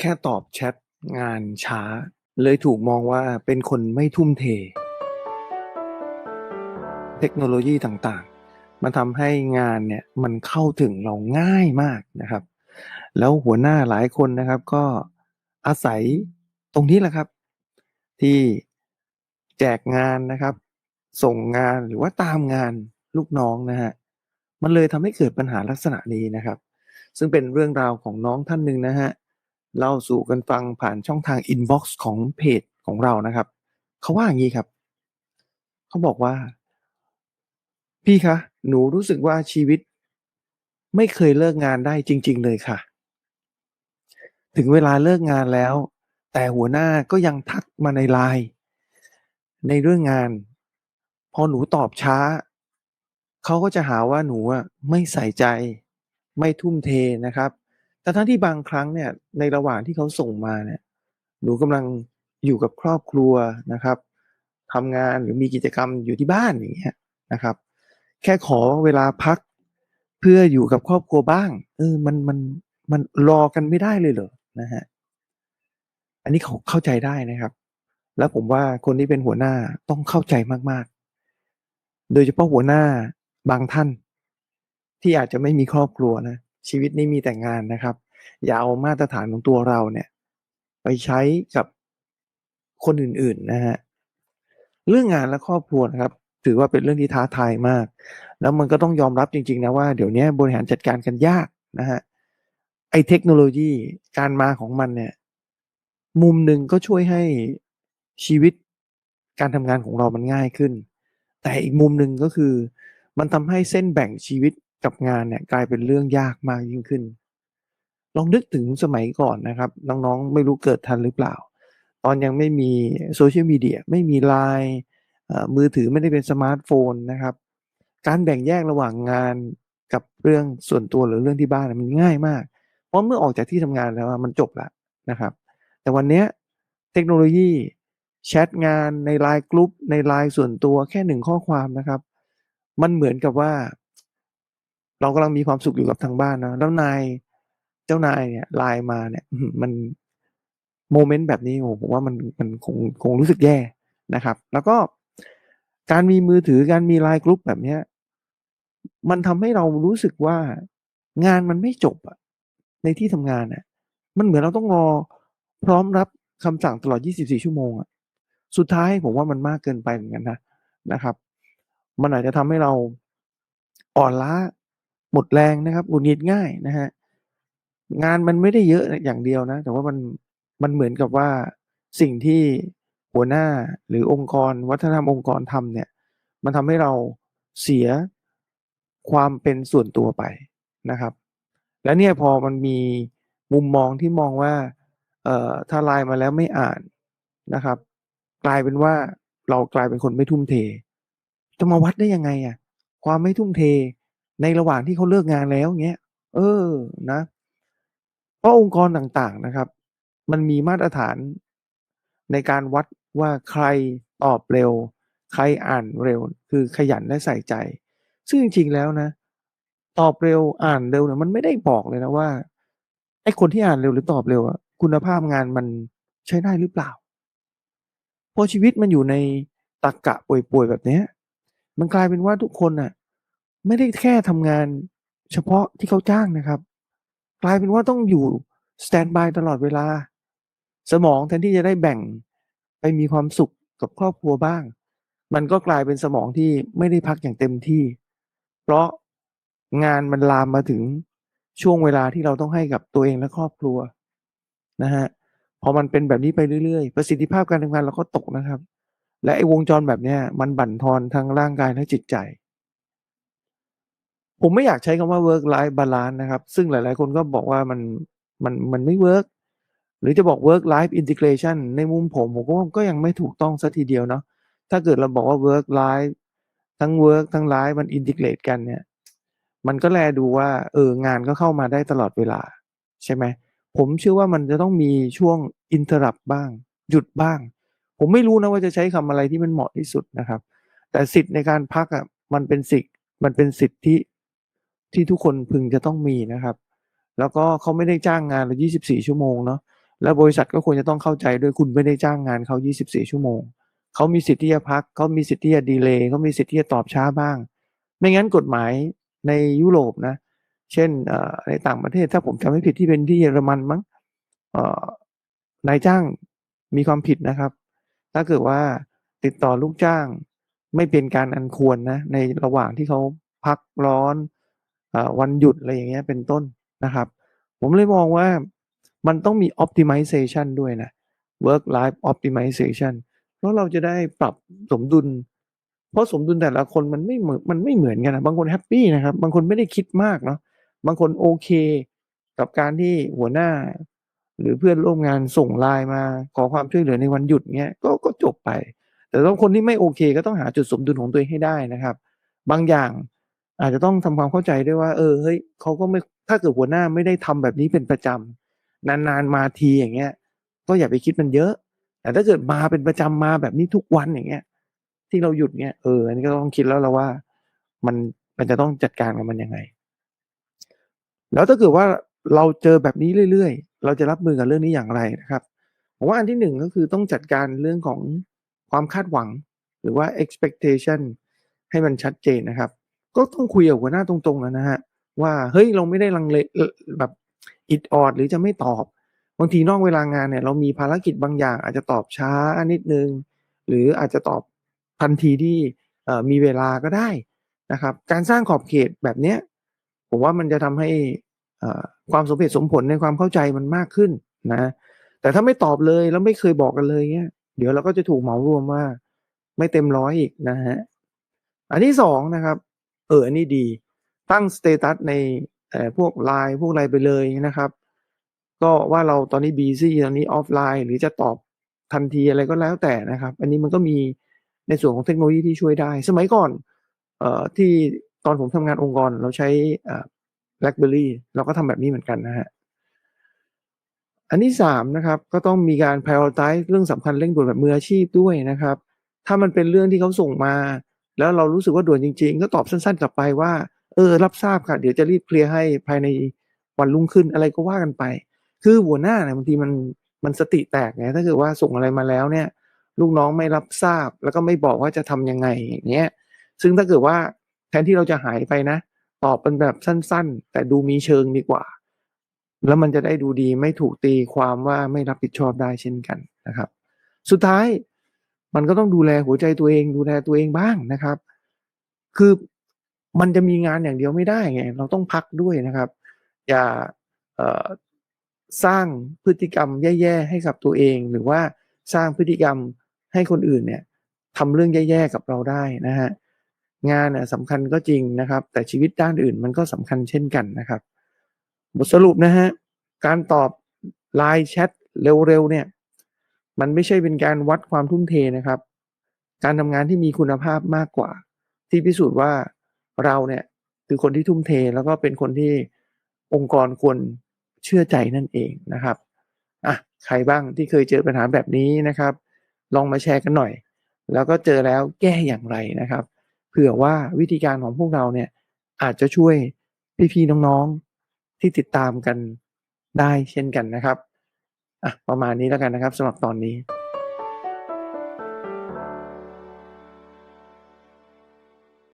แค่ตอบแชตงานช้า เลยถูกมองว่าเป็นคนไม่ทุ่มเท เทคโนโลยีต่างๆ มันทำให้งานเนี่ยมันเข้าถึงเราง่ายมากนะครับ แล้วหัวหน้าหลายคนนะครับก็อาศัยตรงนี้แหละครับ ที่แจกงานนะครับ ส่งงานหรือว่าตามงานลูกน้องนะฮะมันเลยทำให้เกิดปัญหาลักษณะนี้นะครับ ซึ่งเป็นเรื่องราวของน้องท่านหนึ่งนะฮะ เล่าสู่กันฟังผ่านช่องทางอินบ็อกซ์ของเพจของเรานะครับ เขาว่าอย่างนี้ครับ เขาบอกว่า พี่คะ หนูรู้สึกว่าชีวิต ไม่เคยเลิกงานได้จริง ๆ เลยค่ะ ถึงเวลาเลิกงานแล้ว แต่หัวหน้าก็ยังทักมาในไลน์ในเรื่องงาน พอหนูตอบช้า เขาก็จะหาว่าหนูไม่ใส่ใจ ไม่ทุ่มเทนะครับ แต่ทั้งที่บางครั้งเนี่ยในระหว่างที่เขาส่งมาเนี่ยหนูกำลังอยู่กับครอบครัวนะครับทำงานหรือมีกิจกรรมอยู่ที่บ้านอย่างเงี้ยนะครับ แค่ขอเวลาพักเพื่ออยู่กับครอบครัวบ้าง เออมันมันมันรอกันไม่ได้เลยเหรอนะฮะอันนี้เขาเข้าใจได้นะครับ แล้วผมว่าคนที่เป็นหัวหน้าต้องเข้าใจมากๆ โดยเฉพาะหัวหน้าบางท่าน ที่อาจจะไม่มีครอบครัวนะ ชีวิตนี้มีแต่งานนะครับ อย่าเอามาตรฐานของตัวเราเนี่ย ไปใช้กับคนอื่นๆนะฮะเรื่องงานและครอบครัวนะครับ ถือว่าเป็นเรื่องที่ท้าทายมาก แล้วมันก็ต้องยอมรับจริงๆนะว่าเดี๋ยวนี้บริหารจัดการกันยากนะฮะไอ้เทคโนโลยีการมาของมันเนี่ย มุมหนึ่งก็ช่วยให้ชีวิตการทำงานของเรามันง่ายขึ้น แต่อีกมุมหนึ่งก็คือ มันทำให้เส้นแบ่งชีวิต กับงานเนี่ยกลายเป็นเรื่องยากมากยิ่งขึ้น ลองนึกถึงสมัยก่อนนะครับ น้องๆไม่รู้เกิดทันหรือเปล่า ตอนยังไม่มีโซเชียลมีเดียไม่มีไลน์มือถือไม่ได้เป็นสมาร์ทโฟนนะครับ การแบ่งแยกระหว่างงานกับเรื่องส่วนตัวหรือเรื่องที่บ้านมันง่ายมาก เพราะเมื่อออกจากที่ทำงานแล้วมันจบละนะครับ แต่วันนี้เทคโนโลยีแชทงานในไลน์กลุ่มในไลน์ส่วนตัวแค่หนึ่งข้อความนะครับ มันเหมือนกับว่า เรากำลังมีความสุขอยู่กับทางบ้านนะแล้วนายเจ้านายเนี่ยไลน์มาเนี่ยมันโมเมนต์แบบนี้โอ้ผมว่ามันมันคงคงรู้สึกแย่นะครับ แล้วก็การมีมือถือการมีไลน์กลุ่มแบบเนี้ยมันทำให้เรารู้สึกว่างานมันไม่จบอะในที่ทำงานอะมันเหมือนเราต้องรอพร้อมรับคำสั่งตลอด 24 ชั่วโมงอะสุดท้ายผมว่ามันมากเกินไปเหมือนกันนะนะครับ มันอาจจะทำให้เราอ่อนล้า หมดแรงนะครับหงุดหงิดง่ายนะฮะงานมันไม่ได้เยอะอย่างเดียวนะ แต่ว่ามันมันเหมือนกับว่าสิ่งที่หัวหน้าหรือองค์กร วัฒนธรรมองค์กรทำเนี่ย มันทำให้เราเสียความเป็นส่วนตัวไปนะครับ และเนี่ยพอมันมีมุมมองที่มองว่าเอ่อถ้าไลน์มาแล้วไม่อ่านนะครับ กลายเป็นว่าเรากลายเป็นคนไม่ทุ่มเท จะมาวัดได้ยังไงอะความไม่ทุ่มเท ในระหว่างที่เขาเลิกงานแล้วเงี้ย เออนะเพราะองค์กรต่างๆนะครับ มันมีมาตรฐานในการวัดว่าใครตอบเร็ว ใครอ่านเร็ว คือขยันและใส่ใจ ซึ่งจริงๆแล้วนะ ตอบเร็วอ่านเร็วเนี่ยมันไม่ได้บอกเลยนะว่าไอ้คนที่อ่านเร็วหรือตอบเร็วอะคุณภาพงานมันใช้ได้หรือเปล่า พอชีวิตมันอยู่ในตรกกะป่วยๆแบบเนี้ย มันกลายเป็นว่าทุกคนน่ะ ไม่ได้แค่ทำงานเฉพาะที่เขาจ้างนะครับ กลายเป็นว่าต้องอยู่สแตนบายตลอดเวลา สมองแทนที่จะได้แบ่งไปมีความสุขกับครอบครัวบ้าง มันก็กลายเป็นสมองที่ไม่ได้พักอย่างเต็มที่ เพราะงานมันลามมาถึงช่วงเวลาที่เราต้องให้กับตัวเองและครอบครัวนะฮะพอมันเป็นแบบนี้ไปเรื่อยๆ ประสิทธิภาพการทำงานเราก็ตกนะครับ และไอ้วงจรแบบเนี้ยมันบั่นทอนทั้งร่างกายและจิตใจ ผมไม่อยากใช้คำว่า work life balance นะครับ ซึ่งหลาย ๆ คนก็บอกว่ามันมันมันไม่ work หรือจะบอก work life integration ในมุมผมผมก็ก็ยังไม่ถูกต้องสัทีเดียวเนาะถ้าเกิดเราบอกว่า work life ทั้ง work ทั้ง life มัน integrate กันเนี่ย มันก็แลดูว่าเอองานก็เข้ามาได้ตลอดเวลา ใช่ไหมผมเชื่อว่ามันจะต้องมีช่วง interrupt บ้าง หยุดบ้าง ผมไม่รู้นะว่าจะใช้คำอะไรที่มันเหมาะที่สุดนะครับ แต่สิทธิ์ในการพักอะมันเป็นสิทธิ์มันเป็นสิทธิ ที่ทุกคนพึงจะต้องมีนะครับ แล้วก็เขาไม่ได้จ้างงานเรา 24 ชั่วโมงเนาะแล้วบริษัทก็ควรจะต้องเข้าใจด้วยคุณไม่ได้จ้างงานเขา 24 ชั่วโมงเขามีสิทธิ์ที่จะพักเขามีสิทธิ์ที่จะดีเลย์เขามีสิทธิ์ที่จะตอบช้าบ้าง ไม่งั้นกฎหมายในยุโรปนะ เช่นในต่างประเทศถ้าผมจำไม่ผิดที่เป็นที่เยอรมันมั้งนายจ้างมีความผิดนะครับ ถ้าเกิดว่าติดต่อลูกจ้างไม่เป็นการอันควรนะในระหว่างที่เขาพักร้อน วันหยุดอะไรอย่างเงี้ยเป็นต้นนะครับ ผมเลยมองว่ามันต้องมี optimization ด้วยนะ work life optimization เพราะเราจะได้ปรับสมดุล เพราะสมดุลแต่ละคนมันไม่เหมือนมันไม่เหมือนกันนะบางคนแฮปปี้นะครับ บางคนไม่ได้คิดมากเนาะบางคนโอเค กับการที่หัวหน้า หรือเพื่อนร่วมงานส่งไลน์มาขอความช่วยเหลือในวันหยุดเงี้ยก็ก็จบไป แต่ต้องคนที่ไม่โอเค ก็ต้องหาจุดสมดุลของตัวเองให้ได้นะครับ บางอย่าง อาจจะต้องทำความเข้าใจด้วยว่า เออเฮ้ยเขาก็ไม่ถ้าเกิดหัวหน้าไม่ได้ทำแบบนี้เป็นประจำนานๆมาทีอย่างเงี้ย ก็อย่าไปคิดมันเยอะ แต่ถ้าเกิดมาเป็นประจำมาแบบนี้ทุกวันอย่างเงี้ย ที่เราหยุดเงี้ยเอออันนี้ก็ต้องคิดแล้วเราว่า มันมันจะต้องจัดการกับมันยังไง แล้วถ้าเกิดว่าเราเจอแบบนี้เรื่อยๆ เราจะรับมือกับเรื่องนี้อย่างไรนะครับผมว่าอันที่หนึ่งก็คือต้องจัดการเรื่องของความคาดหวัง หรือว่า expectation ให้มันชัดเจนนะครับ ก็ต้องคุยกับหัวหน้าตรงๆนะฮะว่าเฮ้ยเราไม่ได้ลังเลแบบอิดออดหรือจะไม่ตอบบางทีนอกเวลางานเนี่ยเรามีภารกิจบางอย่าง อาจจะตอบช้านิดนึง หรืออาจจะตอบทันทีที่มีเวลาก็ได้นะครับ การสร้างขอบเขตแบบเนี้ยผมว่ามันจะทำให้ความสมเหตุสมผลในความเข้าใจมันมากขึ้นนะ แต่ถ้าไม่ตอบเลยแล้วไม่เคยบอกกันเลยเนี้ยเดี๋ยวเราก็จะถูกเหมารวมว่า ไม่เต็มร้อยอีกนะฮะอันที่สองนะครับ เอออันนี้ดีตั้งสเตตัสในพวกไลน์พวกอะไรไปเลยนะครับ ก็ว่าเราตอนนี้บีซี่ตอนนี้ออฟไลน์ หรือจะตอบทันทีอะไรก็แล้วแต่นะครับ อันนี้มันก็มีในส่วนของเทคโนโลยีที่ช่วยได้ สมัยก่อนเอ่อที่ตอนผมทำงานองค์กรเราใช้ BlackBerry เราก็ทำแบบนี้เหมือนกันนะฮะอันที่สามนะครับก็ต้องมีการ prioritize เรื่องสำคัญเร่งด่วนแบบมืออาชีพด้วยนะครับ ถ้ามันเป็นเรื่องที่เขาส่งมา แล้วเรารู้สึกว่าด่วนจริง ๆ ก็ตอบสั้นๆกลับไปว่า เออ รับทราบค่ะ เดี๋ยวจะรีบเคลียร์ให้ภายในวันรุ่งขึ้นอะไรก็ว่ากันไป คือหัวหน้าเนี่ยบางทีมันมันสติแตกไงถ้าเกิดว่าส่งอะไรมาแล้วเนี่ย ลูกน้องไม่รับทราบแล้วก็ไม่บอกว่าจะทำยังไงอย่างเงี้ยซึ่งถ้าเกิดว่าแทนที่เราจะหายไปนะ ตอบเป็นแบบสั้นๆ แต่ดูมีเชิงดีกว่า แล้วมันจะได้ดูดีไม่ถูกตีความว่าไม่รับผิดชอบได้เช่นกันนะครับ สุดท้าย มันก็ต้องดูแลหัวใจตัวเอง ดูแลตัวเองบ้างนะครับ คือมันจะมีงานอย่างเดียวไม่ได้ไงเราต้องพักด้วยนะครับ อย่าสร้างพฤติกรรมแย่ๆให้กับตัวเอง หรือว่าสร้างพฤติกรรมให้คนอื่นเนี่ยทำเรื่องแย่ๆกับเราได้นะฮะงานน่ะสำคัญก็จริงนะครับ แต่ชีวิตด้านอื่นมันก็สำคัญเช่นกันนะครับ บทสรุปนะฮะการตอบไลน์แชทเร็วๆเนี่ย มันไม่ใช่เป็นการวัดความทุ่มเทนะครับ การทำงานที่มีคุณภาพมากกว่า ที่พิสูจน์ว่าเราเนี่ยคือคนที่ทุ่มเทแล้วก็เป็นคนที่องค์กรควรเชื่อใจนั่นเองนะครับอะใครบ้างที่เคยเจอปัญหาแบบนี้นะครับ ลองมาแชร์กันหน่อย แล้วก็เจอแล้วแก้อย่างไรนะครับ เผื่อว่าวิธีการของพวกเราเนี่ยอาจจะช่วยพี่ๆน้องๆที่ติดตามกันได้เช่นกันนะครับ อะประมาณนี้แล้วกันนะครับสำหรับตอนนี้